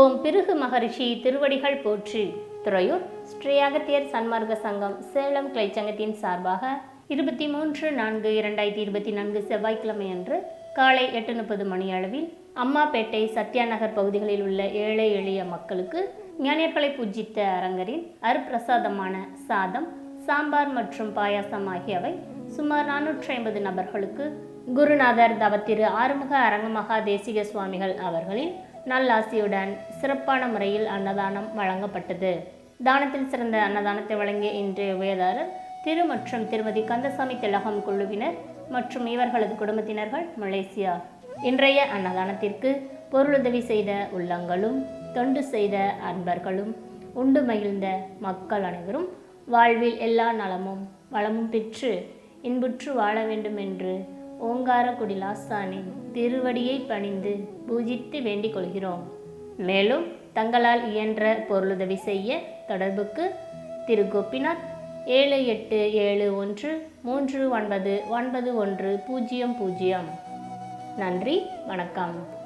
ஓம் பிருகு மகரிஷி திருவடிகள் போற்றி. துறையூர் ஸ்ரீ அகத்தியர் சன்மார்க்க சங்கம் சேலம் கிளைச்சங்கத்தின் சார்பாக இருபத்தி மூன்று நான்கு இரண்டாயிரத்தி இருபத்தி நான்கு செவ்வாய்க்கிழமை அன்று காலை எட்டு முப்பது மணி அளவில் அம்மாப்பேட்டை சத்யா நகர் பகுதிகளில் உள்ள ஏழை எளிய மக்களுக்கு ஞானியர்களை பூஜித்த அரங்கரின் அருப்பிரசாதமான சாதம் சாம்பார் மற்றும் பாயாசம் ஆகியவை சுமார் நானூற்றி ஐம்பது நபர்களுக்கு குருநாதர் தவத்திரு ஆறுமுக அரங்கமகா தேசிக சுவாமிகள் அவர்களின் நல்லாசியுடன் சிறப்பான முறையில் அன்னதானம் வழங்கப்பட்டது. தானத்தில் சிறந்த அன்னதானத்தை வழங்கிய இன்றைய உபயதாரர் திரு மற்றும் திருமதி கந்தசாமி திலகம் குழுவினர் மற்றும் இவர்களது குடும்பத்தினர்கள் மலேசியா. இன்றைய அன்னதானத்திற்கு பொருளுதவி செய்த உள்ளங்களும் தொண்டு செய்த அன்பர்களும் உண்டு மகிழ்ந்த மக்கள் அனைவரும் வாழ்வில் எல்லா நலமும் வளமும் பெற்று இன்புற்று வாழ வேண்டும் என்று ஓங்காரக்குடி லாசானின் திருவடியை பணிந்து பூஜித்து வேண்டிக் கொள்கிறோம். மேலும் தங்களால் இயன்ற பொருளுதவி செய்ய தொடர்புக்கு திரு. கோபிநாத் ஏழு எட்டு ஏழு ஒன்று மூன்று ஒன்பது ஒன்பது ஒன்று பூஜ்ஜியம் பூஜ்ஜியம். நன்றி வணக்கம்.